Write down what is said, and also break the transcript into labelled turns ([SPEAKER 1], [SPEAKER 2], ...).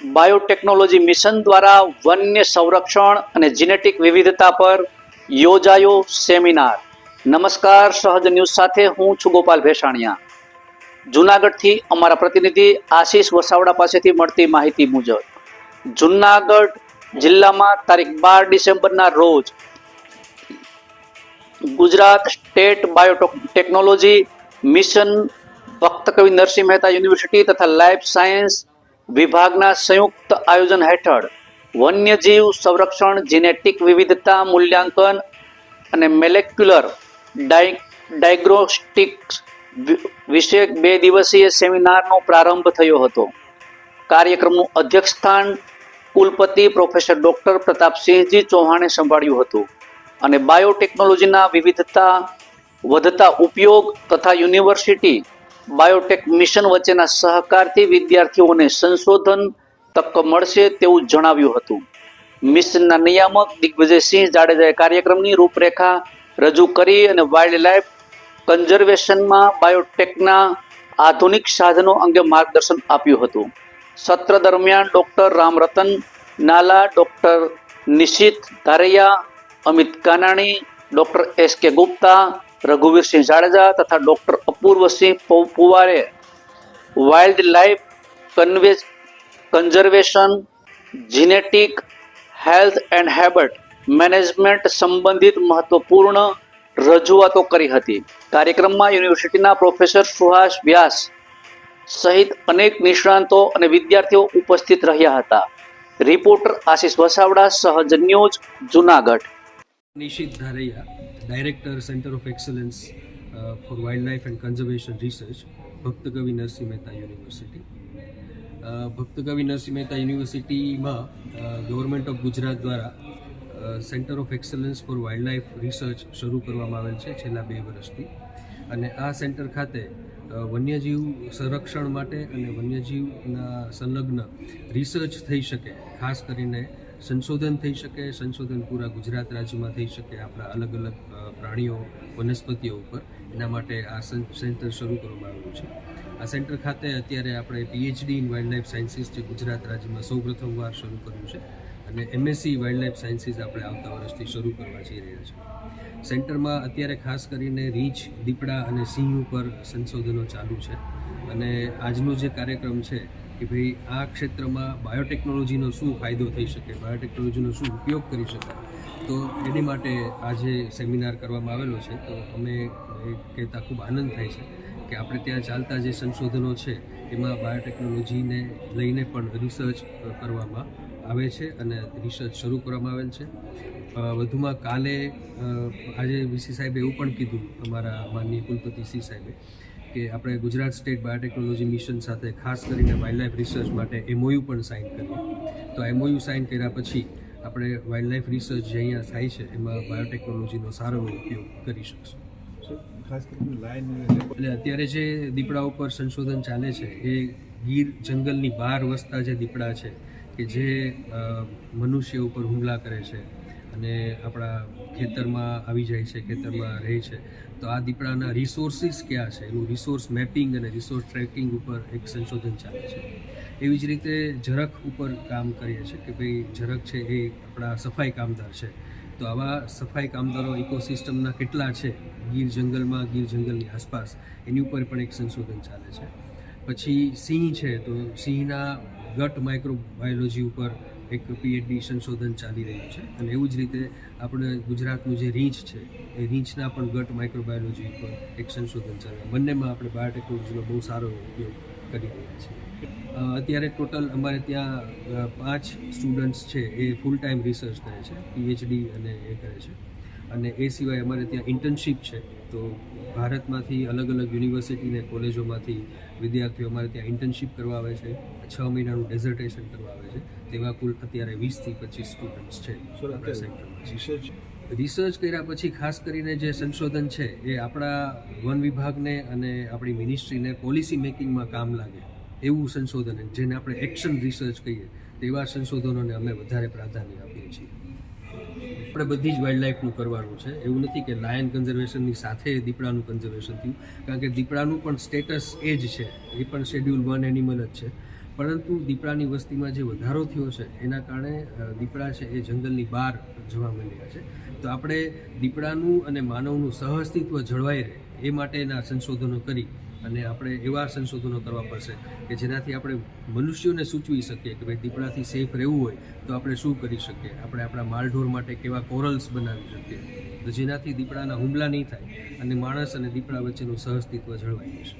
[SPEAKER 1] Biotechnology mission દ્વારા વન્ય સંરક્ષણ અને જીનેટિક વિવિધતા પર યોજાયો સેમિનાર. નમસ્કાર, સહજ ન્યૂઝ સાથે હું છું ગોપાલ ભેસાણિયા. જુનાગઢથી અમારા પ્રતિનિધિ આશીષ વસાવડા પાસેથી મળતી માહિતી મુજબ, જુનાગઢ જિલ્લામાં તારીખ બાર ડિસેમ્બરના રોજ Gujarat state biotechnology mission Bhakt Kavi Narsinh Mehta university તથા લાઈફ સાયન્સ વિભાગના સંયુક્ત આયોજન હેઠળ વન્યજીવ સંરક્ષણ, જીનેટિક વિવિધતા મૂલ્યાંકન અને મેલેક્યુલર ડાય ડાયગ્નોસ્ટિક્સ વિશે બે દિવસીય સેમિનારનો પ્રારંભ થયો હતો. કાર્યક્રમનું અધ્યક્ષસ્થાન કુલપતિ પ્રોફેસર ડૉક્ટર પ્રતાપસિંહજી ચૌહાણે સંભાળ્યું હતું અને બાયોટેકનોલોજીના વિવિધતા વધતા ઉપયોગ તથા યુનિવર્સિટી બાયોટેક મિશન વચ્ચેના સહકારથી વિદ્યાર્થીઓને સંશોધન તક મળશે તેવું જણાવ્યું હતું. મિશનના નિયામક દિગ્વિજયસિંહ જાડેજાએ કાર્યક્રમની રૂપરેખા રજૂ કરી અને વાઇલ્ડ લાઈફ કન્ઝર્વેશનમાં બાયોટેકના આધુનિક સાધનો અંગે માર્ગદર્શન આપ્યું હતું. સત્ર દરમિયાન doctor Ramratan Nala, doctor Nishit Dharaiya, Amit Kanani, doctor S K Gupta Raghuvirsinh Jadeja તથા doctor Apurvasinh પુવારે wildlife conve conservation, genetic, health and habit management સંબંધિત મહત્વપૂર્ણ રજૂઆતો કરી હતી. કાર્યક્રમમાં યુનિવર્સિટીના પ્રોફેસર સુહાસ વ્યાસ સહિત અનેક નિષ્ણાંતો અને વિદ્યાર્થીઓ ઉપસ્થિત રહ્યા હતા. Reporter Ashish Vasavada, Sahaj news, Junagadh.
[SPEAKER 2] Nishit Dharaiya director centre of excellence for wildlife and conservation research ભક્તકવિ Narsinh Mehta university ભક્તકવિ Narsinh Mehta યુનિવર્સિટીમાં ગવર્મેન્ટ ઓફ ગુજરાત દ્વારા centre of excellence for wildlife research શરૂ કરવામાં આવેલ છે છેલ્લા બે વર્ષથી. અને આ સેન્ટર ખાતે વન્યજીવ સંરક્ષણ માટે અને વન્યજીવના સંલગ્ન રિસર્ચ થઈ શકે, ખાસ કરીને સંશોધન થઈ શકે, સંશોધન પૂરા ગુજરાત રાજ્યમાં થઈ શકે, આપણા અલગ અલગ પ્રાણીઓ, વનસ્પતિઓ ઉપર. એના માટે આ સેન્ટર શરૂ કરવામાં આવ્યું છે. આ સેન્ટર ખાતે અત્યારે આપણે PhD in wild life sciences જે ગુજરાત રાજ્યમાં સૌ પ્રથમવાર શરૂ કર્યું છે અને એમએસસી વાઇલ્ડ લાઇફ સાયન્સીસ આપણે આવતા વર્ષથી શરૂ કરવા જઈ રહ્યા છીએ. સેન્ટરમાં અત્યારે ખાસ કરીને રીંછ, દીપડા અને સિંહ ઉપર સંશોધનો ચાલુ છે અને આજનો જે કાર્યક્રમ છે કે ભાઈ આ ક્ષેત્રમાં બાયોટેકનોલોજીનો શું ફાયદો થઈ શકે? બાયોટેકનોલોજીનો શું ઉપયોગ કરી શકાય? તો એની માટે આજે સેમિનાર કરવામાં આવેલો છે. તો અમે કહેતા ખૂબ આનંદ થાય છે કે આપણે ત્યાં ચાલતા જે સંશોધનો છે, એમાં બાયોટેકનોલોજીને લઈને પણ રિસર્ચ કરવામાં આવે છે અને રિસર્ચ શરૂ કરવામાં આવેલ છે. વધુમાં કાલે આજે વીસી સાહેબે એવું પણ કીધું, અમારા માનનીય કુલપતિ સી સાહેબે કે આપણે ગુજરાત સ્ટેટ બાયોટેકનોલોજી મિશન સાથે ખાસ કરીને વાઇલ્ડ લાઈફ રિસર્ચ માટે એમઓયુ પણ સાઇન કરીએ તો એમઓયુ સાઇન કર્યા પછી આપણે વાઇલ્ડ લાઈફ રિસર્ચ જે અહીંયા થાય છે એમાં બાયોટેકનોલોજીનો સારો ઉપયોગ કરી શકશું.
[SPEAKER 3] ખાસ કરીને લાઇન
[SPEAKER 2] એટલે અત્યારે જે દીપડા ઉપર સંશોધન ચાલે છે એ ગીર જંગલની બહાર વસતા જે દીપડા છે કે જે મનુષ્ય ઉપર હુમલા કરે છે અને આપણા ખેતરમાં આવી જાય છે, ખેતરમાં રહે છે. તો આ દીપડાના રિસોર્સિસ ક્યાં છે? એનું રિસોર્સ મેપિંગ અને રિસોર્સ ટ્રેકિંગ ઉપર એક સંશોધન ચાલે છે. એવી જ રીતે ઝરખ ઉપર કામ કરીએ છીએ કે ભાઈ ઝરખ છે એ આપણા સફાઈ કામદાર છે. તો આવા સફાઈ કામદારો ઇકોસિસ્ટમના કેટલા છે? ગીર જંગલમાં, ગીર જંગલની આસપાસ. એની ઉપર પણ એક સંશોધન ચાલે છે. પછી સિંહ છે તો સિંહના ગટ માઇક્રોબાયોલોજી ઉપર એક પીએચડી સંશોધન ચાલી રહ્યું છે. અને એવું જ રીતે આપણે ગુજરાતનું જે રીંછ છે, એ રીંછના પણ ગટ માઇક્રોબાયોલોજી પર એક સંશોધન ચાલે. બંનેમાં આપણે બાયોટેકનોલોજીનો બહુ સારો ઉપયોગ કરી રહ્યા છીએ. અત્યારે ટોટલ અમારે ત્યાં પાંચ સ્ટુડન્ટ્સ છે, એ ફૂલ ટાઈમ રિસર્ચ કરે છે પીએચડી અને એ કરે છે. અને એ સિવાય અમારે ત્યાં ઇન્ટર્નશીપ છે. તો ભારતમાંથી અલગ અલગ યુનિવર્સિટીને કોલેજોમાંથી વિદ્યાર્થીઓ અમારે ત્યાં ઇન્ટર્નશીપ કરવા આવે છે. છ મહિનાનું ડેઝર્ટેશન કરવા આવે છે. તેવા કુલ અત્યારે વીસથી પચીસ સ્ટુડન્ટ્સ છે
[SPEAKER 3] રિસર્ચ
[SPEAKER 2] કર્યા પછી ખાસ કરીને જે સંશોધન છે એ આપણા વન વિભાગને અને આપણી મિનિસ્ટ્રીને પોલિસી મેકિંગમાં કામ લાગે. એવું સંશોધન જેને આપણે એક્શન રિસર્ચ કહીએ. તેવા સંશોધનોને અમે વધારે પ્રાધાન્ય આપીએ છીએ. આપણે બધી જ વાઇલ્ડ લાઈફનું કરવાનું છે. એવું નથી કે લાયન કન્ઝર્વેશનની સાથે દીપડાનું કન્ઝર્વેશન થયું. કારણ કે દીપડાનું પણ સ્ટેટસ એ જ છે. એ પણ શેડ્યુલ વન એનિમલ જ છે. પરંતુ દીપડાની વસ્તીમાં જે વધારો થયો છે, એના કારણે દીપડા છે એ જંગલની બહાર જવા માંડ્યા છે. તો આપણે દીપડાનું અને માનવનું સહઅસ્તિત્વ જળવાઈ રહે, એ માટેના સંશોધનો કરી અને આપણે એવા સંશોધનો કરવા પડશે કે જેનાથી આપણે મનુષ્યોને સૂચવી શકીએ કે ભાઈ દીપડાથી સેફ રહેવું હોય, તો આપણે શું કરી શકીએ? આપણે આપણા માલઢોર માટે કેવા કોરલ્સ બનાવી શકીએ? તો જેનાથી દીપડાના હુમલા નહીં થાય અને માણસ અને દીપડા વચ્ચેનું સહઅસ્તિત્વ જળવાઈ રહેશે